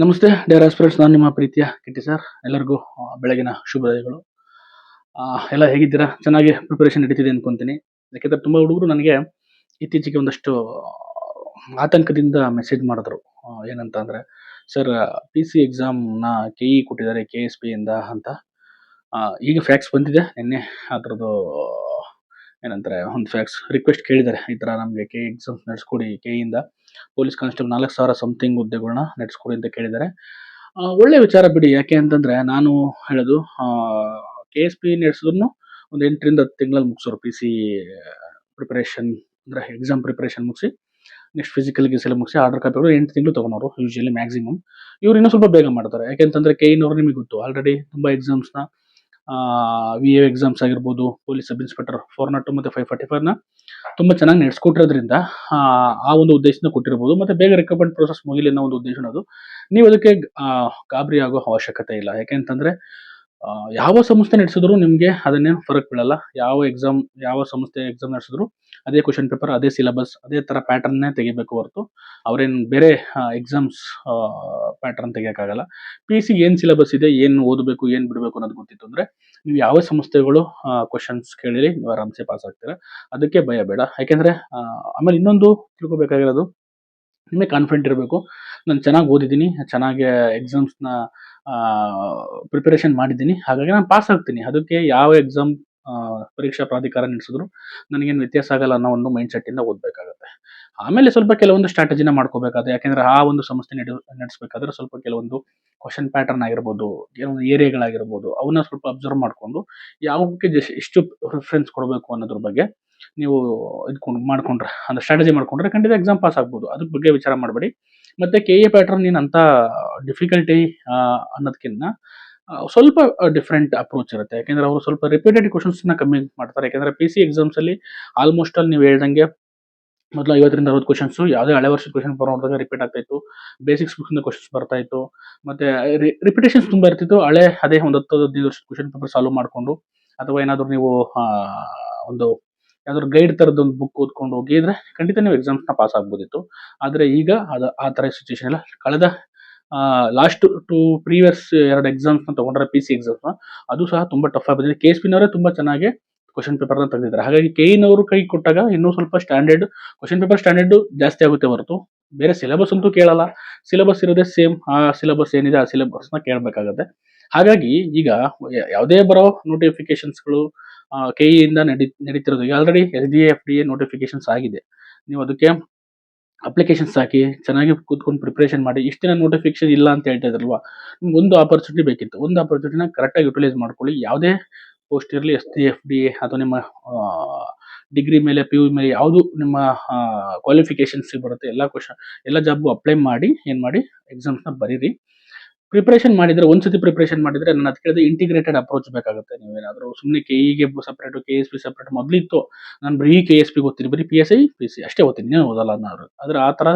ನಮಸ್ತೆ Deere aspirants ನಾನು ನಿಮ್ಮ ಪ್ರೀತಿಯ ಕಿಟ್ಟಿ ಸರ್ ಎಲ್ಲರಿಗೂ ಬೆಳಗಿನ ಶುಭೋದಯಗಳು. ಎಲ್ಲ ಹೇಗಿದ್ದೀರಾ? ಚೆನ್ನಾಗಿ ಪ್ರಿಪರೇಷನ್ ನಡೀತಿದೆ ಅನ್ಕೊಂತೀನಿ. ಯಾಕೆಂದ್ರೆ ತುಂಬ ಹುಡುಗರು ನನಗೆ ಇತ್ತೀಚೆಗೆ ಒಂದಷ್ಟು ಆತಂಕದಿಂದ ಮೆಸೇಜ್ ಮಾಡಿದ್ರು. ಏನಂತ ಅಂದರೆ ಸರ್ ಪಿ ಸಿ ಎಕ್ಸಾಮ್ನ ಕೆ ಇ ಕೊಟ್ಟಿದ್ದಾರೆ ಕೆ ಎಸ್ ಪಿಯಿಂದ ಅಂತ. ಈಗ ಫ್ಯಾಕ್ಸ್ ಬಂದಿದೆ. ನಿನ್ನೆ ಅದರದ್ದು, ಏನಂತಾರೆ, ಒಂದು ಫ್ಯಾಕ್ಸ್ ರಿಕ್ವೆಸ್ಟ್ ಕೇಳಿದ್ದಾರೆ. ಈ ಥರ ನಮಗೆ ಕೆ ಎಕ್ಸಾಮ್ಸ್ ನಡೆಸ್ಕೊಡಿ ಕೆ ಇಂದ. ಪೊಲೀಸ್ ಕಾನ್ಸ್ಟೇಬಲ್ ನಾಲ್ಕು ಸಾವಿರ ಸಮಥಿಂಗ್ ಹುದ್ದೆಗಳನ್ನ ನಡೆಸ್ಕೊಡಿ ಅಂತ ಕೇಳಿದ್ದಾರೆ. ಒಳ್ಳೆ ವಿಚಾರ ಬಿಡಿ, ಯಾಕೆ ಅಂತಂದ್ರೆ ನಾನು ಹೇಳೋದು ಕೆ ಎಸ್ ಪಿ ನಡೆಸಿದ್ರು ಒಂದು ಎಂಟರಿಂದ ಹತ್ತು ತಿಂಗಳಲ್ಲಿ ಮುಗಿಸೋರು ಪಿ ಸಿ ಪ್ರಿಪರೇಷನ್ ಅಂದರೆ ಎಕ್ಸಾಮ್ ಪ್ರಿಪರೇಷನ್ ಮುಗಿಸಿ ನೆಕ್ಸ್ಟ್ ಫಿಸಿಕಲ್ ಗಿಸೆಲ್ಲ ಮುಗಿಸಿ ಆರ್ಡರ್ ಕಾಪಿಗಳು ಎಂಟು ತಿಂಗಳು ತೊಗೊಳೋರು ಯೂಶಲಿ ಮ್ಯಾಕ್ಸಿಮಮ್ ಇವ್ರು ಇನ್ನೂ ಸ್ವಲ್ಪ ಬೇಗ ಮಾಡ್ತಾರೆ. ಯಾಕೆಂತಂದ್ರೆ ಕೆ ಇನವ್ರು ನಿಮಗೆ ಗೊತ್ತು ಆಲ್ರೆಡಿ ತುಂಬ ಎಕ್ಸಾಮ್ಸ್ನ ವಿ ಎ ಎಕ್ಸಾಮ್ಸ್ ಆಗಿರ್ಬೋದು police sub inspector four nought two ಮತ್ತು ಫೈವ್ ಫಾರ್ಟಿ ಫೈವ್ನ ತುಂಬ ಚೆನ್ನಾಗಿ ನಡೆಸ್ಕೊಟ್ಟಿರೋದ್ರಿಂದ ಆ, ಒಂದು ಉದ್ದೇಶನ ಕೊಟ್ಟಿರ್ಬೋದು ಮತ್ತು ಬೇಗ ರಿಕಮೆಂಡ್ ಪ್ರೋಸೆಸ್ ಮುಗಿಲಿ ಅನ್ನೋ ಒಂದು ಉದ್ದೇಶ ಅದು. ನೀವು ಅದಕ್ಕೆ ಗಾಬರಿ ಆಗೋ ಅವಶ್ಯಕತೆ ಇಲ್ಲ. ಯಾಕೆಂತಂದರೆ ಯಾವ ಸಂಸ್ಥೆ ನಡೆಸಿದ್ರು ನಿಮಗೆ ಅದನ್ನೇನು ಫರಕ್ ಬೀಳಲ್ಲ. ಯಾವ ಎಕ್ಸಾಮ್ ಯಾವ ಸಂಸ್ಥೆ ಎಕ್ಸಾಮ್ ನಡೆಸಿದ್ರು ಅದೇ ಕ್ವಶನ್ ಪೇಪರ್ ಅದೇ ಸಿಲೆಬಸ್ ಅದೇ ಥರ ಪ್ಯಾಟರ್ನ್ನೇ ತೆಗಿಬೇಕು ಹೊರತು ಅವ್ರೇನು ಬೇರೆ ಎಕ್ಸಾಮ್ಸ್ ಪ್ಯಾಟರ್ನ್ ತೆಗಿಯೋಕ್ಕಾಗಲ್ಲ. ಪಿ ಸಿ ಏನು ಸಿಲೆಬಸ್ ಇದೆ, ಏನು ಓದಬೇಕು, ಏನು ಬಿಡಬೇಕು ಅನ್ನೋದು ಗೊತ್ತಿತ್ತು ಅಂದರೆ ನೀವು ಯಾವ ಸಂಸ್ಥೆಗಳು ಕ್ವಶನ್ಸ್ ಕೇಳಿರಿ, ನೀವು ಆರಾಮ್ಸೆ ಪಾಸ್ ಆಗ್ತೀರಾ. ಅದಕ್ಕೆ ಭಯ ಬೇಡ. ಯಾಕೆಂದರೆ ಆಮೇಲೆ ಇನ್ನೊಂದು ತಿಳ್ಕೊಬೇಕಾಗಿರೋದು ನಿಮಗೆ ಕಾನ್ಫಿಡೆಂಟ್ ಇರಬೇಕು. ನಾನು ಚೆನ್ನಾಗಿ ಓದಿದ್ದೀನಿ, ಚೆನ್ನಾಗಿ ಎಕ್ಸಾಮ್ಸ್ನ ಪ್ರಿಪರೇಷನ್ ಮಾಡಿದ್ದೀನಿ. ಹಾಗಾಗಿ ನಾನು ಪಾಸ್ ಆಗ್ತೀನಿ. ಅದಕ್ಕೆ ಯಾವ ಎಕ್ಸಾಮ್ ಪರೀಕ್ಷಾ ಪ್ರಾಧಿಕಾರ ನಡೆಸಿದ್ರು ನನಗೇನು ವ್ಯತ್ಯಾಸ ಆಗಲ್ಲ ಅನ್ನೋ ಒಂದು ಮೈಂಡ್ ಸೆಟ್ಟಿಂದ ಓದಬೇಕಾಗುತ್ತೆ. ಆಮೇಲೆ ಸ್ವಲ್ಪ ಕೆಲವೊಂದು ಸ್ಟ್ರಾಟಜಿನ ಮಾಡ್ಕೋಬೇಕಾದ್ರೆ, ಯಾಕೆಂದ್ರೆ ಆ ಒಂದು ಸಂಸ್ಥೆ ನಡೆ ನಡೆಸಬೇಕಾದ್ರೆ ಸ್ವಲ್ಪ ಕೆಲವೊಂದು ಕ್ವಶನ್ ಪ್ಯಾಟರ್ನ್ ಆಗಿರ್ಬೋದು, ಕೆಲವೊಂದು ಏರಿಯಾಗಳಾಗಿರ್ಬೋದು ಅವನ್ನ ಸ್ವಲ್ಪ ಅಬ್ಸರ್ವ್ ಮಾಡಿಕೊಂಡು ಯಾವಕ್ಕೆ ಜಸ್ಟ್ ಎಷ್ಟು ಪ್ರಿಫ್ರೆನ್ಸ್ ಕೊಡಬೇಕು ಅನ್ನೋದ್ರ ಬಗ್ಗೆ ನೀವು ಇದ್ಕೊಂಡು ಮಾಡ್ಕೊಂಡ್ರೆ, ಅಂದ್ರೆ ಸ್ಟ್ರಾಟಜಿ ಮಾಡ್ಕೊಂಡ್ರೆ ಖಂಡಿತ ಎಕ್ಸಾಮ್ ಪಾಸ್ ಆಗ್ಬೋದು. ಅದ್ರ ಬಗ್ಗೆ ವಿಚಾರ ಮಾಡಬೇಡಿ. ಮತ್ತೆ ಕೆ ಎ ಪ್ಯಾಟರ್ನ್ ಏನು ಅಂತ ಡಿಫಿಕಲ್ಟಿ ಅನ್ನೋದಕ್ಕಿಂತ ಸ್ವಲ್ಪ ಡಿಫ್ರೆಂಟ್ ಅಪ್ರೋಚ್ ಇರುತ್ತೆ. ಯಾಕೆಂದ್ರೆ ಅವರು ಸ್ವಲ್ಪ ರಿಪೀಟೆಡ್ ಕ್ವಶನ್ಸ್ನ ಕಮ್ಮಿ ಮಾಡ್ತಾರೆ. ಯಾಕೆಂದ್ರೆ ಪಿ ಸಿ ಎಕ್ಸಾಮ್ಸಲ್ಲಿ ಆಲ್ಮೋಸ್ಟ್ ಅಲ್ಲಿ ನೀವು ಹೇಳ್ದಂಗೆ ಮೊದಲು ಐವತ್ತರಿಂದ ಅರವತ್ತು ಕ್ವಶನ್ಸು ಯಾವುದೇ ಹಳೆ ವರ್ಷದ ಕ್ವಶನ್ ಬರೋ ನೋಡಿದಾಗ ರಿಪೀಟ್ ಆಗ್ತಾ ಇತ್ತು. ಬೇಸಿಕ್ಸ್ ಬುಕ್ಸಿಂದ ಕ್ವಶನ್ಸ್ ಬರ್ತಾ ಇತ್ತು. ಮತ್ತೆ ರಿಪಿಟೇಷನ್ಸ್ ತುಂಬ ಇರ್ತಿತ್ತು. ಹಳೆ, ಅದೇ ಒಂದು ಹತ್ತು, ಹದಿನೈದು ವರ್ಷದ ಕ್ವಶನ್ ಪೇಪರ್ ಸಾಲ್ವ್ ಮಾಡಿಕೊಂಡು, ಅಥವಾ ಏನಾದರೂ ನೀವು ಒಂದು ಯಾವ್ದಾದ್ರು ಗೈಡ್ ಥರದ್ದು ಒಂದು ಬುಕ್ ಓದ್ಕೊಂಡು ಹೋಗಿದ್ರೆ ಖಂಡಿತ ನೀವು ಎಕ್ಸಾಮ್ಸ್ನ ಪಾಸ್ ಆಗ್ಬೋದಿತ್ತು. ಆದರೆ ಈಗ ಅದು, ಆ ಥರ ಸಿಚುವೇಶನ್ ಇಲ್ಲ. ಕಳೆದ ಲಾಸ್ಟ್ ಟು ಪ್ರೀವಿಯಸ್ ಎರಡು ಎಕ್ಸಾಮ್ಸ್ನ ತೊಗೊಂಡ್ರೆ ಪಿ ಸಿ ಎಕ್ಸಾಮ್ಸ್ನ ಅದು ಸಹ ತುಂಬ ಟಫ್ ಆಗಿದೆ ಕೆ ಎಸ್ ಪಿನವರೇ ತುಂಬ ಚೆನ್ನಾಗಿ ಕ್ವಶನ್ ಪೇಪರ್ನ ತೆಗೆದಿದ್ದಾರೆ. ಹಾಗಾಗಿ ಕೆ ಇನವರು ಕೈ ಕೊಟ್ಟಾಗ ಇನ್ನೂ ಸ್ವಲ್ಪ ಸ್ಟ್ಯಾಂಡರ್ಡ್ ಕ್ವಶನ್ ಪೇಪರ್ ಸ್ಟ್ಯಾಂಡರ್ಡ್ ಜಾಸ್ತಿ ಆಗುತ್ತೆ ಹೊರತು. ಬೇರೆ ಸಿಲೆಬಸ್ ಅಂತೂ ಕೇಳಲ್ಲ. ಸಿಲೆಬಸ್ ಇರೋದೇ ಸೇಮ್ ಆ ಸಿಲೆಬಸ್ ಏನಿದೆ ಆ ಸಿಲೆಬಸ್ನ ಕೇಳಬೇಕಾಗತ್ತೆ. ಹಾಗಾಗಿ ಈಗ ಯಾವುದೇ ಬರೋ ನೋಟಿಫಿಕೇಶನ್ಸ್ಗಳು ಕೆ ಇಂದ ನಡಿ, ನಡೀತಿರೋದು. Already S D F D A notifications ಆಗಿದೆ. ನೀವು ಅದಕ್ಕೆ ಅಪ್ಲಿಕೇಶನ್ಸ್ ಹಾಕಿ, ಚೆನ್ನಾಗಿ ಕೂತ್ಕೊಂಡು ಪ್ರಿಪ್ರೇಷನ್ ಮಾಡಿ, ಇಷ್ಟು ದಿನ ನೋಟಿಫಿಕೇಶನ್ ಇಲ್ಲ ಅಂತ ಹೇಳ್ತಾ ಇದ್ರಲ್ವಾ ನಿಮ್ಗೆ ಒಂದು ಆಪರ್ಚುನಿಟಿ ಬೇಕಿತ್ತು. ಒಂದು ಆಪರ್ಚುನಿಟಿನ ಕರೆಕ್ಟಾಗಿ ಯುಟಿಲೈಸ್ ಮಾಡ್ಕೊಳ್ಳಿ. ಯಾವುದೇ ಪೋಸ್ಟ್ ಇರಲಿ S D F D A ಅಥವಾ ನಿಮ್ಮ ಡಿಗ್ರಿ ಮೇಲೆ ಪಿ ಯು ಮೇಲೆ ಯಾವುದು ನಿಮ್ಮ ಕ್ವಾಲಿಫಿಕೇಶನ್ಸ್ ಬರುತ್ತೆ, ಎಲ್ಲ ಕ್ವಶನ್ ಎಲ್ಲ ಜಾಬ್ಗೂ ಅಪ್ಲೈ ಮಾಡಿ, ಏನು ಮಾಡಿ ಎಕ್ಸಾಮ್ಸ್ನ ಬರೀರಿ. ಪ್ರಿಪ್ರೇಷನ್ ಮಾಡಿದ್ರೆ ಒಂದ್ಸತಿ ಪ್ರಿಪ್ರೇಷನ್ ಮಾಡಿದ್ರೆ ನಾನು ಹೇಳಿದೆ ಇಂಟಿಗ್ರೇಟೆಡ್ ಅಪ್ರೋಚ್ ಬೇಕಾಗುತ್ತೆ. ನೀವೇನಾದರೂ ಸುಮ್ಮನೆ ಕೆ ಇಗೆ separate K S P separate ಮೊದಲಿತ್ತು. ನಾನು ಬರೀ ಕೆ ಎಸ್ ಪಿ ಓದ್ತೀನಿ, ಬರೀ P S I P C ಅಷ್ಟೇ ಓದ್ತೀನಿ ಇನ್ನೇನು ಓದಲ್ಲ ಅನ್ನೋರು. ಆದರೆ ಆ ಥರ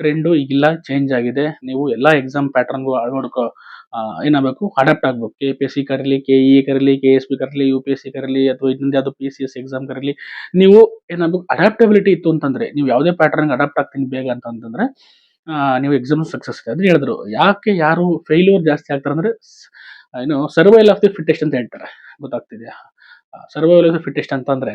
ಟ್ರೆಂಡು ಈಗಿಲ್ಲ ಚೇಂಜ್ ಆಗಿದೆ. ನೀವು ಎಲ್ಲ ಎಕ್ಸಾಮ್ ಪ್ಯಾಟರ್ನ್ಗೂ ಅಳವಡ್ಕೊ ಏನಾಗಬೇಕು? ಅಡಾಪ್ಟ್ ಆಗಬೇಕು. ಕೆ ಪಿ ಎಸ್ ಸಿ ಕರೀಲಿ ಕೆ ಇ ಕರೀಲಿ ಕೆ ಎಸ್ ಪಿ ಕರೀಲಿ ಯು ಪಿ ಎಸ್ ಸಿ ಕರೀಲಿ, ಅಥವಾ ಇನ್ನೊಂದು ಯಾವುದು ಪಿ ಸಿ ಎಸ್ ಎಕ್ಸಾಮ್ ಕರೀಲಿ. ನೀವು ಏನಾಗಬೇಕು? ಅಡಾಪ್ಟಬಿಲಿಟಿ ಇತ್ತು ಅಂತಂದ್ರೆ, ನೀವು ಯಾವುದೇ ಪ್ಯಾಟರ್ನ್ಗೆ ಅಡಾಪ್ಟ್ ಆಗ್ತೀನಿ ಬೇಗ ಅಂತಂದ್ರೆ ನೀವು ಎಕ್ಸಾಮ್ ಸಕ್ಸಸ್ ಅಂದ್ರೆ ಹೇಳಿದ್ರು. ಯಾಕೆ ಯಾರು ಫೇಲ್ಯೂರ್ ಜಾಸ್ತಿ ಆಗ್ತಾರೆ ಅಂದ್ರೆ ಸ್- ಏನು ಸರ್ವೈಲ್ ಆಫ್ ದಿ ಫಿಟ್ಟೆಸ್ಟ್ ಅಂತ ಹೇಳ್ತಾರೆ. ಗೊತ್ತಾಗ್ತಿದ್ಯಾ? ಸರ್ವೈವಲ್ ಆಫ್ ದಿ ಫಿಟ್ಟೆಸ್ಟ್ ಅಂತಂದ್ರೆ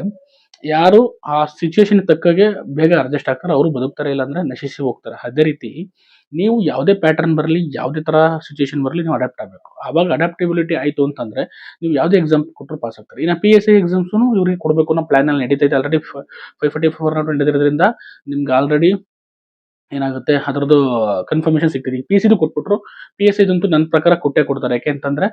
ಯಾರು ಆ ಸಿಚುವೇಶನ್ ತಕ್ಕಾಗೆ ಬೇಗ ಅಡ್ಜಸ್ಟ್ ಆಗ್ತಾರೆ, ಅವರು ಬದುಕ್ತಾರೆ ಇಲ್ಲ ಅಂದ್ರೆ ನಶಿಸಿ ಹೋಗ್ತಾರೆ. ಅದೇ ರೀತಿ ನೀವು ಯಾವುದೇ ಪ್ಯಾಟರ್ನ್ ಬರಲಿ, ಯಾವುದೇ ತರ ಸಿಚುವೇಶನ್ ಬರಲಿ, ನೀವು ಅಡಾಪ್ಟ್ ಆಗಬೇಕು. ಆವಾಗ ಅಡಾಪ್ಟಿಬಿಲಿಟಿ ಆಯಿತು ಅಂತಂದ್ರೆ ನೀವು ಯಾವುದೇ ಎಕ್ಸಾಮ್ ಕೊಟ್ಟರು ಪಾಸ್ ಆಗ್ತಾರೆ. ಇನ್ನು ಪಿ ಎಸ್ ಐ ಎಕ್ಸಾಮ್ಸು ಇವ್ರಿಗೆ ಕೊಡಬೇಕು ಅನ್ನೋ ಪ್ಲಾನ್ ಅಲ್ಲಿ ನಡೀತೈತೆ ಆಲ್ರೆಡಿ ಫೈವ್ ಫಾರ್ಟಿ ಫೋರ್ ನಡೆದಿರೋದ್ರಿಂದ ನಿಮ್ಗೆ ಆಲ್ರೆಡಿ ಏನಾಗುತ್ತೆ? ಅದರದ್ದು ಕನ್ಫರ್ಮೇಷನ್ ಸಿಗ್ತದೆ. ಪಿ ಸಿದು ಕೊಟ್ಬಿಟ್ರು. ಪಿ ಎಸ್ ಐದಂತೂ ನನ್ನ ಪ್ರಕಾರ ಕೊಟ್ಟೆ ಕೊಡ್ತಾರೆ. ಯಾಕೆ ಅಂತಂದ್ರೆ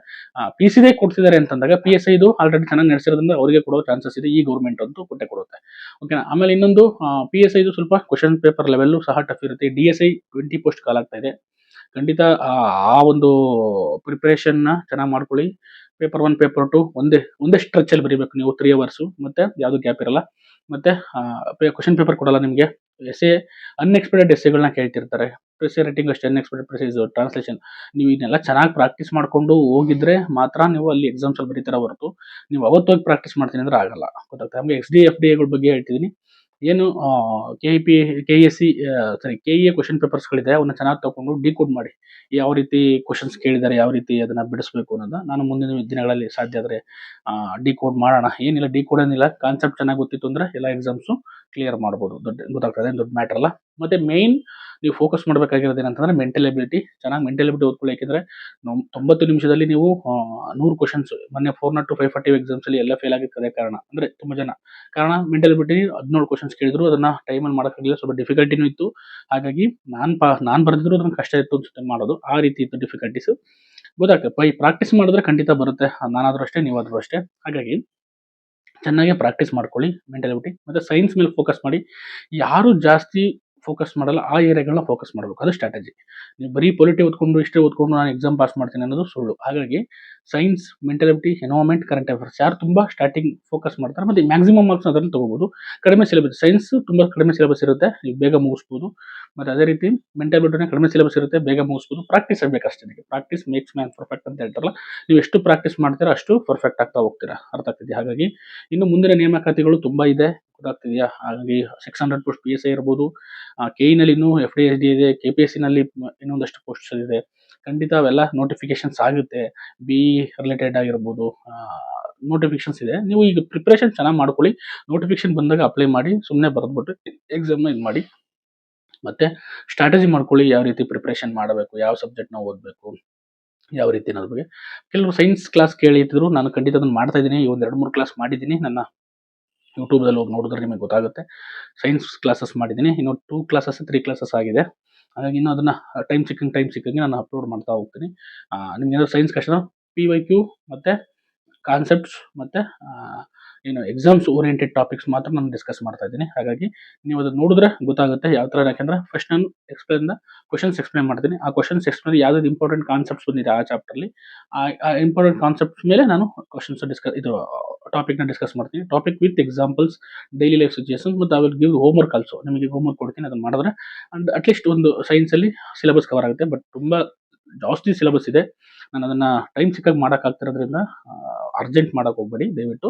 ಪಿ ಸಿದೇ ಕೊಡ್ತಿದ್ದಾರೆ ಅಂತಂದಾಗ ಪಿ ಎಸ್ ಐದು ಆಲ್ರೆಡಿ ಚೆನ್ನಾಗಿ ನಡೆಸಿರೋದ್ರಿಂದ ಅವರಿಗೆ ಕೊಡೋ ಚಾನ್ಸಸ್ ಇದೆ. ಈ ಗೌರ್ಮೆಂಟ್ ಅಂತೂ ಕೊಟ್ಟೆ ಕೊಡುತ್ತೆ. ಓಕೆನಾ ಆಮೇಲೆ ಇನ್ನೊಂದು ಪಿ ಎಸ್ ಐದು ಸ್ವಲ್ಪ ಕ್ವಶನ್ ಪೇಪರ್ ಲೆವೆಲ್ಲು ಸಹ ಟಫ್ ಇರುತ್ತೆ. D S I twenty post ಕಾಲಾಗ್ತಾ ಇದೆ. ಖಂಡಿತ, ಆ ಒಂದು ಪ್ರಿಪ್ರೇಷನ್ನ ಚೆನ್ನಾಗಿ ಮಾಡ್ಕೊಳ್ಳಿ. ಪೇಪರ್ ಒನ್ ಪೇಪರ್ ಟು ಒಂದೇ ಒಂದೇ ಸ್ಟ್ರೆಚಲ್ಲಿ ಬರೀಬೇಕು ನೀವು ತ್ರೀ ಅವರ್ಸು ಮತ್ತೆ ಯಾವುದು ಗ್ಯಾಪ್ ಇರಲ್ಲ. ಮತ್ತೆ ಕ್ವಶನ್ ಪೇಪರ್ ಕೊಡಲ್ಲ ನಿಮಗೆ. ಎಸೆ ಅನ್ಎಕ್ಸ್ಪೆಕ್ಟೆಡ್ ಎಸ್ಸೆಗಳನ್ನ ಕೇಳ್ತಿರ್ತಾರೆ. ಪ್ರೆಸಿ ರೈಟಿಂಗ್ ಅಷ್ಟೇ ಅನ್ಎಕ್ಸ್ಪೆಕ್ಟೆಡ್ ಪ್ರೆಸೀಸ್ ಟ್ರಾನ್ಸ್ಲೇಷನ್ ನೀವು ಇದನ್ನೆಲ್ಲ ಚೆನ್ನಾಗಿ ಪ್ರಾಕ್ಟೀಸ್ ಮಾಡಿಕೊಂಡು ಹೋಗಿದ್ರೆ ಮಾತ್ರ ನೀವು ಅಲ್ಲಿ ಎಕ್ಸಾಮ್ಸಲ್ಲಿ ಬರೀತಾರ ಹೊರತು ನೀವು ಅವತ್ತು ಹೋಗಿ ಪ್ರಾಕ್ಟೀಸ್ ಮಾಡ್ತೀನಿ ಅಂದ್ರೆ ಆಗಲ್ಲ. ಗೊತ್ತಾಗ್ತದೆ ನಮಗೆ ಎಸ್ ಡಿ ಎಫ್ ಡಿ ಎಗಳ ಬಗ್ಗೆ ಹೇಳ್ತಿದ್ದೀನಿ ಏನು K P K S C sorry K E A question ಪೇಪರ್ಸ್ಗಳಿದೆ ಅವನ್ನ ಚೆನ್ನಾಗಿ ತಗೊಂಡು ಡಿಕೋಡ್ ಮಾಡಿ. ಯಾವ ರೀತಿ ಕ್ವಶನ್ಸ್ ಕೇಳಿದ್ದಾರೆ ಯಾವ ರೀತಿ ಅದನ್ನು ಬಿಡಿಸ್ಬೇಕು ಅನ್ನೋದು ನಾನು ಮುಂದಿನ ದಿನಗಳಲ್ಲಿ ಸಾಧ್ಯ ಆದರೆ ಡಿಕೋಡ್ ಮಾಡೋಣ. ಏನಿಲ್ಲ ಡಿಕೋಡ್ ಏನಿಲ್ಲ. ಕಾನ್ಸೆಪ್ಟ್ ಚೆನ್ನಾಗಿ ಗೊತ್ತಿತ್ತು ಅಂದರೆ ಎಲ್ಲ ಎಕ್ಸಾಮ್ಸು ಕ್ಲಿಯರ್ ಮಾಡ್ಬೋದು. ದೊಡ್ಡ ಗೊತ್ತಾಗ್ತದೆ ದೊಡ್ಡ ಮ್ಯಾಟರ್ ಅಲ್ಲ. ಮತ್ತೆ ಮೇನ್ ನೀವು ಫೋಕಸ್ ಮಾಡಬೇಕಾಗಿರೋದು ಏನಂತಂದ್ರೆ ಮೆಂಟಲ್ ಎಬಿಲಿಟಿ ಚೆನ್ನಾಗಿ ಮೆಂಟಲ್ ಎಬಿಲಿಟಿ ಓದ್ಕೊಳ್ಳಿ ಯಾಕೆಂದರೆ ತೊಂಬತ್ತು ನಿಮಿಷದಲ್ಲಿ ನೀವು ನೂರು ಕ್ವಶನ್ಸ್ ಮೊನ್ನೆ four not two five forty exams ಅಲ್ಲಿ ಎಲ್ಲ ಫೇಲ್ ಆಗಿರ್ತದೆ ಕಾರಣ. ಅಂದ್ರೆ ತುಂಬಾ ಜನ. ಕಾರಣ ಮೆಂಟಲ್ ಎಬಿಲಿಟಿ ಹದಿನೇಳು ಕ್ವಶನ್ಸ್ ಕೇಳಿದ್ರು, ಅದನ್ನ ಟೈಮಲ್ಲಿ ಮಾಡೋಕ್ಕಾಗಲಿಲ್ಲ, ಸ್ವಲ್ಪ ಡಿಫಿಕಲ್ಟಿನೂ ಇತ್ತು. ಹಾಗಾಗಿ ನಾನು ಪಾ, ನಾನು ಬರೆದಿದ್ರು ಅದನ್ನ ಕಷ್ಟ ಇತ್ತು ಅನ್ಸುತ್ತೆ ಮಾಡೋದು. ಆ ರೀತಿ ಇತ್ತು ಡಿಫಿಕಲ್ಟೀಸ್ ಗೊತ್ತಾಗ್ತದೆ ಪೈ ಪ್ರಾಕ್ಟೀಸ್ ಮಾಡಿದ್ರೆ ಖಂಡಿತ ಬರುತ್ತೆ. ನಾನಾದರೂ ಅಷ್ಟೇ, ನೀವಾದರೂ ಅಷ್ಟೇ. ಹಾಗಾಗಿ ಚೆನ್ನಾಗಿ ಪ್ರಾಕ್ಟೀಸ್ ಮಾಡ್ಕೊಳ್ಳಿ ಮೆಂಟಾಲಿಟಿ ಮತ್ತು ಸೈನ್ಸ್ ಮೇಲೆ ಫೋಕಸ್ ಮಾಡಿ. ಯಾರು ಜಾಸ್ತಿ ಫೋಕಸ್ ಮಾಡಲ್ಲ, ಆ ಏರಿಯಾಗಳನ್ನ ಫೋಕಸ್ ಮಾಡಬೇಕು. ಅದು ಸ್ಟ್ರಾಟಜಿ ನೀವು ಬರೀ ಪೊಲಿಟಿ ಓದ್ಕೊಂಡು ಇಷ್ಟೇ ಓದ್ಕೊಂಡು ನಾನು ಎಕ್ಸಾಮ್ ಪಾಸ್ ಮಾಡ್ತೀನಿ ಅನ್ನೋದು ಸುಳ್ಳು. ಹಾಗಾಗಿ science mentality environment current affairs ಯಾರು ತುಂಬ ಸ್ಟಾರ್ಟಿಂಗ್ ಫೋಕಸ್ ಮಾಡ್ತಾರೆ ಮತ್ತು ಮ್ಯಾಕ್ಸಿಮಮ್ ಮಾರ್ಕ್ಸ್ ಅದರಲ್ಲಿ ತೊಗೋಬೋದು. ಕಡಿಮೆ ಸಿಲೆಬಸ್ ಸೈನ್ಸ್ ತುಂಬ ಕಡಿಮೆ ಸಿಲೆಬಸ್ ಇರುತ್ತೆ. ನೀವು ಬೇಗ ಮುಗಿಸ್ಬೋದು. ಮತ್ತೆ ಅದೇ ರೀತಿ ಮೆಂಟಲ್ ಎಬಿಲಿಟಿನ ಕಡಿಮೆ ಸಿಲೆಬಸ್ ಇರುತ್ತೆ, ಬೇಗ ಮುಗಿಸ್ಬೋದು. ಪ್ರಾಕ್ಟೀಸ್ ಅಷ್ಟೇ ಪ್ರಾಕ್ಟೀಸ್ ಮೇಕ್ಸ್ ಮ್ಯಾನ್ ಪರ್ಫೆಕ್ಟ್ ಅಂತ ಹೇಳ್ತಾರಲ್ಲ. ನೀವು ಎಷ್ಟು ಪ್ರಾಕ್ಟೀಸ್ ಮಾಡ್ತೀರಾ ಅಷ್ಟು ಪರ್ಫೆಕ್ಟ್ ಆಗ್ತಾ ಹೋಗ್ತೀರಾ. ಅರ್ಥ ಆಗ್ತಿದೆಯಾ? ಹಾಗಾಗಿ ಇನ್ನು ಮುಂದಿನ ನೇಮಕಾತಿಗಳು ತುಂಬಾ ಇದೆ. ಗೊತ್ತಾಗ್ತಿದೆಯಾ? ಹಾಗಾಗಿ six hundred post P S I ಇರ್ಬೋದು. ಕೆ ಇನಲ್ಲಿ ಇನ್ನೂ ಎಫ್ ಡಿ ಎಸ್ ಡಿ ಇದೆ. ಕೆ ಪಿ ಎಸ್ ಸಿ ನಲ್ಲಿ ಇನ್ನೊಂದಷ್ಟು ಪೋಸ್ಟ್ ಇದೆ. ಖಂಡಿತ ಅವೆಲ್ಲ ನೋಟಿಫಿಕೇಶನ್ಸ್ ಆಗುತ್ತೆ. ಬಿ ರಿಲೇಟೆಡ್ ಆಗಿರ್ಬೋದು. ನೋಟಿಫಿಕೇಶನ್ಸ್ ಇದೆ. ನೀವು ಈಗ ಪ್ರಿಪ್ರೇಷನ್ ಚೆನ್ನಾಗಿ ಮಾಡ್ಕೊಳ್ಳಿ. ನೋಟಿಫಿಕೇಶನ್ ಬಂದಾಗ ಅಪ್ಲೈ ಮಾಡಿ ಸುಮ್ಮನೆ ಬರೆದ್ಬಿಟ್ಟು ಎಕ್ಸಾಮ್ನ ಇದು ಮಾಡಿ ಮತ್ತೆ ಸ್ಟ್ರಾಟಜಿ ಮಾಡ್ಕೊಳ್ಳಿ, ಯಾವ ರೀತಿ ಪ್ರಿಪ್ರೇಷನ್ ಮಾಡಬೇಕು, ಯಾವ ಸಬ್ಜೆಕ್ಟ್ನ ಓದಬೇಕು, ಯಾವ ರೀತಿ ಅನ್ನೋದ್ರ ಬಗ್ಗೆ. ಕೆಲವರು ಸೈನ್ಸ್ ಕ್ಲಾಸ್ ಕೇಳಿದ್ರು ನಾನು ಖಂಡಿತ ಅದನ್ನು ಮಾಡ್ತಾ ಇದ್ದೀನಿ. ಒಂದು ಎರಡು ಮೂರು ಕ್ಲಾಸ್ ಮಾಡಿದ್ದೀನಿ. ನನ್ನ ಯೂಟ್ಯೂಬ್ದಲ್ಲಿ ಹೋಗಿ ನೋಡಿದ್ರೆ ನಿಮಗೆ ಗೊತ್ತಾಗುತ್ತೆ. ಸೈನ್ಸ್ ಕ್ಲಾಸಸ್ ಮಾಡಿದ್ದೀನಿ. ಇನ್ನು ಟೂ ಕ್ಲಾಸಸ್ ತ್ರೀ ಕ್ಲಾಸಸ್ ಆಗಿದೆ. ಹಾಗಾಗಿ ಇನ್ನೂ ಅದನ್ನು ಟೈಮ್ ಸಿಕ್ಕಂಗೆ ಟೈಮ್ ಸಿಕ್ಕಂಗೆ ನಾನು ಅಪ್ಲೋಡ್ ಮಾಡ್ತಾ ಹೋಗ್ತೀನಿ. ನಿಮ್ಗೆ ಏನಾದರೂ ಸೈನ್ಸ್ ಕಷ್ಟ ಪಿ ವೈ ಕ್ಯೂ ಮತ್ತು ಕಾನ್ಸೆಪ್ಟ್ಸ್ ಮತ್ತು ಏನು ಎಕ್ಸಾಮ್ಸ್ ಓರಿಯೆಂಟೆಡ್ ಟಾಪಿಕ್ಸ್ ಮಾತ್ರ ನಾನು ಡಿಸ್ಕಸ್ ಮಾಡ್ತಾ ಇದ್ದೀನಿ. ಹಾಗಾಗಿ ನೀವು ಅದು ನೋಡಿದ್ರೆ ಗೊತ್ತಾಗುತ್ತೆ ಯಾವ ಥರ, ಯಾಕೆಂದ್ರೆ ಫಸ್ಟ್ ನಾನು ಎಕ್ಸ್ಪ್ಲೇನ್ ಕ್ವಶನ್ಸ್ ಎಕ್ಸ್ಪ್ಲೇನ್ ಮಾಡ್ತೀನಿ. ಆ ಕ್ವಶನ್ಸ್ ಎಕ್ಸ್ಪ್ಲೇನ್ ಯಾವ್ದು ಇಂಪಾರ್ಟೆಂಟ್ ಕಾನ್ಸೆಪ್ಟ್ಸ್ ಬಂದಿದೆ ಆ ಚಾಪ್ಟರ್ಲಿ ಆ ಇಂಪಾರ್ಟೆಂಟ್ ಕಾನ್ಸೆಪ್ಟ್ಸ್ ಮೇಲೆ ನಾನು ಕ್ವಶನ್ಸ್ ಡಿಸ್ಕಸ್ ಇದು ಟಾಪಿಕ್ನ ಡಿಸ್ಕಸ್ ಮಾಡ್ತೀನಿ. Topic with examples daily life situations ಮತ್ತು I will give homework also ನಿಮಗೆ ಹೋಮ್ ವರ್ಕ್ ಕೊಡ್ತೀನಿ, ಅದನ್ನು ಮಾಡಿದ್ರೆ ಅಂಡ್ ಅಟ್ಲೀಸ್ಟ್ ಒಂದು ಸೈನ್ಸಲ್ಲಿ ಸಿಲೆಬಸ್ ಕವರ್ ಆಗುತ್ತೆ. ಬಟ್ ತುಂಬ ಜಾಸ್ತಿ ಸಿಲೆಬಸ್ ಇದೆ. ನಾನು ಅದನ್ನು ಟೈಮ್ ಸಿಕ್ಕಾಗಿ ಮಾಡೋಕ್ಕಾಗ್ತಿರೋದ್ರಿಂದ ಅರ್ಜೆಂಟ್ ಮಾಡೋಕ್ಕೆ ಹೋಗ್ಬೇಡಿ. ದಯವಿಟ್ಟು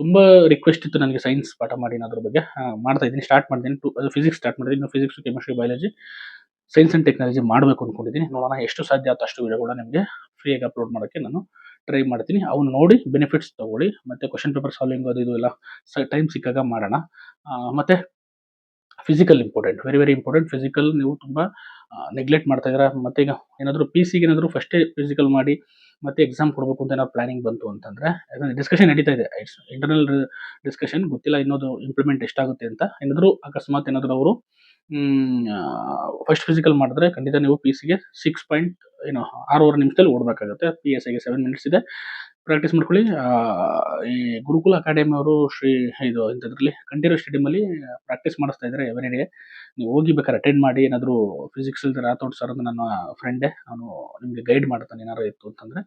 ತುಂಬ ರಿಕ್ವೆಸ್ಟ್ ಇತ್ತು ನನಗೆ ಸೈನ್ಸ್ ಪಾಠ ಮಾಡಿ ಅದ್ರ ಬಗ್ಗೆ. ಮಾಡ್ತಾ ಇದ್ದೀನಿ ಸ್ಟಾರ್ಟ್ ಮಾಡಿದ್ದೀನಿ ಟು ಅದು ಫಿಸಿಕ್ಸ್ ಸ್ಟಾರ್ಟ್ ಮಾಡಿದ್ದೀನಿ. ಇನ್ನು physics chemistry biology science and technology ಮಾಡಬೇಕು ಅಂದ್ಕೊಂಡಿದ್ದೀನಿ ನೋಡೋಣ ಎಷ್ಟು ಸಾಧ್ಯ ಆಯ್ತು ಅಷ್ಟು ವಿಡಿಯೋಗಳ ನಿಮಗೆ ಫ್ರೀಯಾಗಿ ಅಪ್ಲೋಡ್ ಮಾಡೋಕ್ಕೆ ನಾನು ಟ್ರೈ ಮಾಡ್ತೀನಿ. ಅವ್ನು ನೋಡಿ ಬೆನಿಫಿಟ್ಸ್ ತಗೊಳ್ಳಿ. ಮತ್ತು ಕ್ವಶನ್ ಪೇಪರ್ ಸಾಲ್ವಿಂಗ್ ಅದು ಇದು ಎಲ್ಲ ಸ ಟೈಮ್ ಸಿಕ್ಕಾಗ ಮಾಡೋಣ. ಮತ್ತೆ physical important very very important physical ನೀವು ತುಂಬ ನೆಗ್ಲೆಕ್ಟ್ ಮಾಡ್ತಾ ಇದ್ದೀರಾ. ಮತ್ತೆ ಈಗ ಏನಾದರೂ ಪಿ ಸಿಗೆ ಏನಾದರೂ ಫಸ್ಟೇ ಫಿಸಿಕಲ್ ಮಾಡಿ ಮತ್ತೆ ಎಕ್ಸಾಮ್ ಕೊಡಬೇಕು ಅಂತ ಏನಾದ್ರು ಪ್ಲಾನಿಂಗ್ ಬಂತು ಅಂತಂದ್ರೆ, ಯಾಕಂದ್ರೆ ಡಿಸ್ಕಷನ್ ನಡೀತಾ ಇದೆ. ಇಂಟರ್ನಲ್ ಡಿಸ್ಕಷನ್ ಗೊತ್ತಿಲ್ಲ ಇನ್ನೊಂದು ಇಂಪ್ಲಿಮೆಂಟ್ ಎಷ್ಟಾಗುತ್ತೆ ಅಂತ. ಏನಾದರೂ ಅಕಸ್ಮಾತ್ ಏನಾದರೂ ಅವರು ಫಸ್ಟ್ ಫಿಸಿಕಲ್ ಮಾಡಿದ್ರೆ ಖಂಡಿತ ನೀವು ಪಿ ಸಿಗೆ ಸಿಕ್ಸ್ ಪಾಯಿಂಟ್ ಏನೋ, ಆರೂವರೆ ನಿಮಿಷದಲ್ಲಿ ಓಡಬೇಕಾಗುತ್ತೆ. ಪಿ ಎಸ್ ಐಗೆ ಸೆವೆನ್ ಮಿನಿಟ್ಸ್ ಇದೆ. ಪ್ರಾಕ್ಟೀಸ್ ಮಾಡ್ಕೊಳ್ಳಿ. ಈ ಗುರುಕುಲ ಅಕಾಡೆಮಿ ಅವರು ಶ್ರೀ, ಇದು ಇಂಥದ್ರಲ್ಲಿ ಕಂಠೀರವ ಸ್ಟೇಡಿಯಮಲ್ಲಿ ಪ್ರಾಕ್ಟೀಸ್ ಮಾಡಿಸ್ತಾ ಇದ್ದಾರೆ ಎವ್ರಿ ಡೇ ನೀವು ಹೋಗಿ ಬೇಕಾದ್ರೆ ಅಟೆಂಡ್ ಮಾಡಿ, ಏನಾದರೂ ಫಿಸಿಕ್ಸ್ ರಾಥೋಡ್ ಸರ್ ಅಂತ ನನ್ನ ಫ್ರೆಂಡೇ ಅವನು ನಿಮಗೆ ಗೈಡ್ ಮಾಡ್ತಾನೆ ಏನಾರು ಇತ್ತು ಅಂತಂದರೆ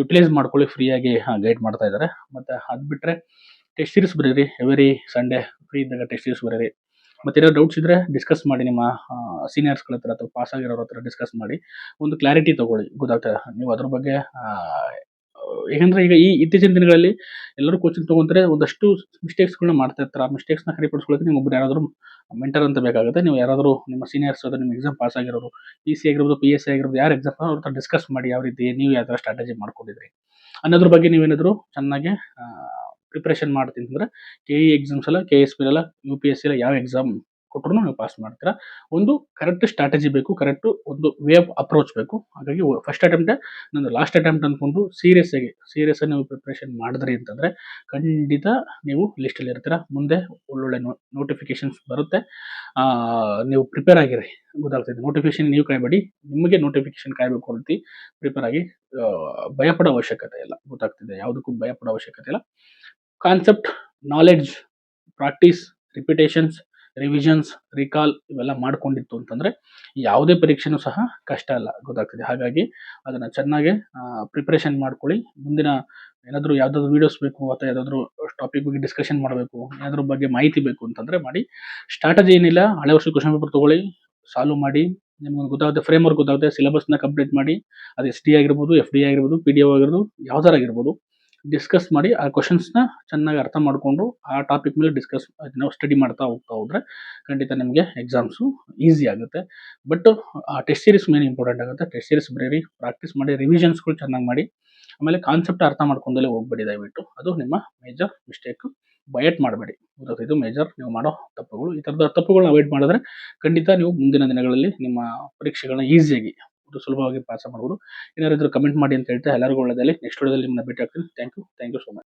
ಯುಟಿಲೈಸ್ ಮಾಡ್ಕೊಳ್ಳಿ ಫ್ರೀಯಾಗಿ ಗೈಡ್ ಮಾಡ್ತಾ ಇದ್ದಾರೆ. ಮತ್ತು ಅದು ಬಿಟ್ಟರೆ ಟೆಸ್ಟ್ ಸೀರೀಸ್ ಬರೀರಿ ಎವ್ರಿ ಸಂಡೇ ಫ್ರೀ ಇದ್ದಾಗ ಟೆಸ್ಟ್ ಸೀರೀಸ್ ಬರೀರಿ. ಮತ್ತೆ ಏನಾದ್ರು ಡೌಟ್ಸ್ ಇದ್ದರೆ ಡಿಸ್ಕಸ್ ಮಾಡಿ, ನಿಮ್ಮ ಸೀನಿಯರ್ಸ್ಗಳ ಹತ್ರ ಅಥವಾ ಪಾಸ್ ಆಗಿರೋರ ಹತ್ರ ಡಿಸ್ಕಸ್ ಮಾಡಿ, ಒಂದು ಕ್ಲಾರಿಟಿ ತಗೊಳ್ಳಿ. ಗೊತ್ತಾಗ್ತದೆ ನೀವು ಅದ್ರ ಬಗ್ಗೆ ಯಾಕಂದ್ರೆ ಈಗ ಈ ಇತ್ತೀಚಿನ ದಿನಗಳಲ್ಲಿ ಎಲ್ಲರೂ ಕೋಚಿಂಗ್ ತೊಗೊಂತಾರೆ ಒಂದಷ್ಟು ಮಿಸ್ಟೇಕ್ಸ್ಗಳನ್ನ ಮಾಡ್ತಾ ಇರ್ತಾರೆ. ಆ ಮಿಸ್ಟೇಕ್ಸ್ನ ಸರಿಪಡಿಸ್ಕೊಳ್ಳೋಕೆ ನೀವು ಒಬ್ಬರು ಯಾರಾದರೂ ಮೆಂಟರ್ ಅಂತ ಬೇಕಾಗುತ್ತೆ. ನೀವು ಯಾರಾದರೂ ನಿಮ್ಮ ಸೀನಿಯರ್ಸ್ ಅಥವಾ ನಿಮ್ಮ ಎಕ್ಸಾಮ್ ಪಾಸ್ ಆಗಿರೋರು ಪಿ ಸಿ ಆಗಿರ್ಬೋದು ಪಿ ಎಸ್ ಸಿ ಆಗಿರ್ಬೋದು, ಯಾರು ಎಕ್ಸಾಮ್ ಅವ್ರ ಹತ್ರ ಡಿಸ್ಕಸ್ ಮಾಡಿ ಯಾವ ರೀತಿ ನೀವು ಯಾವ ಥರ ಸ್ಟ್ರಾಟಜಿ ಮಾಡ್ಕೊಂಡಿದ್ರಿ. ಅನ್ನೋದ್ರ ಬಗ್ಗೆ ನೀವೇನಾದರೂ ಚೆನ್ನಾಗಿ ಪ್ರಿಪ್ರೇಷನ್ ಮಾಡ್ತೀನಿ ಅಂದರೆ ಕೆ ಇ ಎಕ್ಸಾಮ್ಸ್ ಎಲ್ಲ ಕೆ ಎಸ್ ಪಿ ಎಲ್ಲ ಯು ಪಿ ಎಸ್ ಸಿ ಎಲ್ಲ ಯಾವ ಎಕ್ಸಾಮ್ ಕೊಟ್ಟರು ನೀವು ಪಾಸ್ ಮಾಡ್ತೀರಾ. ಒಂದು ಕರೆಕ್ಟ್ ಸ್ಟ್ರಾಟಜಿ ಬೇಕು ಕರೆಕ್ಟ್ ಒಂದು ವೇ ಆಫ್ ಅಪ್ರೋಚ್ ಬೇಕು. ಹಾಗಾಗಿ ಫಸ್ಟ್ ಅಟೆಂಪ್ಟೇ ನನ್ನ ಲಾಸ್ಟ್ ಅಟೆಂಪ್ಟ್ ಅಂದ್ಕೊಂಡು ಸೀರಿಯಸ್ ಆಗಿ ಸೀರಿಯಸ್ ಆಗಿ ನೀವು ಪ್ರಿಪ್ರೇಷನ್ ಮಾಡಿದ್ರಿ ಅಂತಂದರೆ ಖಂಡಿತ ನೀವು ಲಿಸ್ಟಲ್ಲಿ ಇರ್ತೀರಾ. ಮುಂದೆ ಒಳ್ಳೊಳ್ಳೆ ನೋಟಿಫಿಕೇಶನ್ಸ್ ಬರುತ್ತೆ. ನೀವು ಪ್ರಿಪೇರ್ ಆಗಿರಿ. ಗೊತ್ತಾಗ್ತದೆ ನೋಟಿಫಿಕೇಶನ್ ನೀವು ಕಾಯಬೇಡಿ. ನಿಮಗೆ ನೋಟಿಫಿಕೇಶನ್ ಕಾಯಬೇಕು ಅಂತ ಪ್ರಿಪೇರ್ ಆಗಿ ಭಯಪಡೋ ಅವಶ್ಯಕತೆ ಇಲ್ಲ. ಗೊತ್ತಾಗ್ತಿದೆ ಯಾವುದಕ್ಕೂ ಭಯಪಡೋ ಅವಶ್ಯಕತೆ ಇಲ್ಲ. Concept knowledge practice repetitions revisions recall ಇವೆಲ್ಲ ಮಾಡ್ಕೊಂಡಿತ್ತು ಅಂತಂದರೆ ಯಾವುದೇ ಪರೀಕ್ಷೆನೂ ಸಹ ಕಷ್ಟ ಅಲ್ಲ, ಗೊತ್ತಾಗ್ತದೆ. ಹಾಗಾಗಿ ಅದನ್ನು ಚೆನ್ನಾಗಿ ಪ್ರಿಪ್ರೇಷನ್ ಮಾಡ್ಕೊಳ್ಳಿ. ಮುಂದಿನ ಏನಾದರೂ ಯಾವುದಾದ್ರು ವೀಡಿಯೋಸ್ ಬೇಕು ಅಥವಾ ಯಾವುದಾದ್ರೂ ಟಾಪಿಕ್ ಬಗ್ಗೆ ಡಿಸ್ಕಷನ್ ಮಾಡಬೇಕು, ಏನಾದ್ರೂ ಬಗ್ಗೆ ಮಾಹಿತಿ ಬೇಕು ಅಂತಂದರೆ ಮಾಡಿ. ಸ್ಟ್ರಾಟಜಿ ಏನಿಲ್ಲ, ಹಳೆ ವರ್ಷ ಕ್ವಶನ್ ಪೇಪರ್ ತೊಗೊಳ್ಳಿ ಸಾಲ್ವ್ ಮಾಡಿ. ನಿಮ್ಗೆ ಗೊತ್ತಾಗುತ್ತೆ ಫ್ರೇಮ್ ವರ್ಕ್ ಗೊತ್ತಾಗುತ್ತೆ ಸಿಲೆಬಸ್ನ ಕಂಪ್ಲೀಟ್ ಮಾಡಿ. ಅದು ಎಸ್ ಡಿ ಆಗಿರ್ಬೋದು ಎಫ್ ಡಿ ಆಗಿರ್ಬೋದು ಪಿ ಡಿ ಒ ಆಗಿರ್ಬೋದು, ಯಾವ್ದಾರು ಆಗಿರ್ಬೋದು. ಡಿಸ್ಕಸ್ ಮಾಡಿ ಆ ಕ್ವಶನ್ಸ್ನ ಚೆನ್ನಾಗಿ ಅರ್ಥ ಮಾಡಿಕೊಂಡು ಆ ಟಾಪಿಕ್ ಮೇಲೆ ಡಿಸ್ಕಸ್ ನಾವು ಸ್ಟಡಿ ಮಾಡ್ತಾ ಹೋಗ್ತಾ ಹೋದರೆ ಖಂಡಿತ ನಿಮಗೆ ಎಕ್ಸಾಮ್ಸು ಈಸಿ ಆಗುತ್ತೆ. ಬಟ್ ಆ ಟೆಸ್ಟ್ ಸೀರೀಸ್ ಮೇನ್ ಇಂಪಾರ್ಟೆಂಟ್ ಆಗುತ್ತೆ. ಟೆಸ್ಟ್ ಸೀರೀಸ್ ಬರೀರಿ ಪ್ರಾಕ್ಟೀಸ್ ಮಾಡಿ ರಿವಿಷನ್ಸ್ಗಳು ಚೆನ್ನಾಗಿ ಮಾಡಿ, ಆಮೇಲೆ ಕಾನ್ಸೆಪ್ಟ್ ಅರ್ಥ ಮಾಡ್ಕೊಂಡಲ್ಲೇ ಹೋಗ್ಬೇಡಿ ದಯವಿಟ್ಟು. ಅದು ನಿಮ್ಮ ಮೇಜರ್ ಮಿಸ್ಟೇಕ್ ಬಯಟ್ ಮಾಡಬೇಡಿ. ಇದು ಮೇಜರ್ ನೀವು ಮಾಡೋ ತಪ್ಪುಗಳು, ಈ ಥರದ ತಪ್ಪುಗಳನ್ನ ಅವಾಯ್ಡ್ ಮಾಡಿದ್ರೆ ಖಂಡಿತ ನೀವು ಮುಂದಿನ ದಿನಗಳಲ್ಲಿ ನಿಮ್ಮ ಪರೀಕ್ಷೆಗಳನ್ನ ಈಸಿಯಾಗಿ ಸುಲಭವಾಗಿ ಪಾಸ್ ಮಾಡ್ಬೋದು. ಏನಾದ್ರು ಇದ್ರೆ ಕಮೆಂಟ್ ಮಾಡಿ ಅಂತ ಹೇಳ್ತಾ ಎಲ್ಲರಿಗೂ ಒಳ್ಳೆಯದಲ್ಲಿ ನೆಕ್ಸ್ಟ್ ವಿಡಿಯೋದಲ್ಲಿ ನಿಮ್ಮನ್ನ ಭೇಟಿ ಆಗ್ತೀನಿ. Thank you thank you so much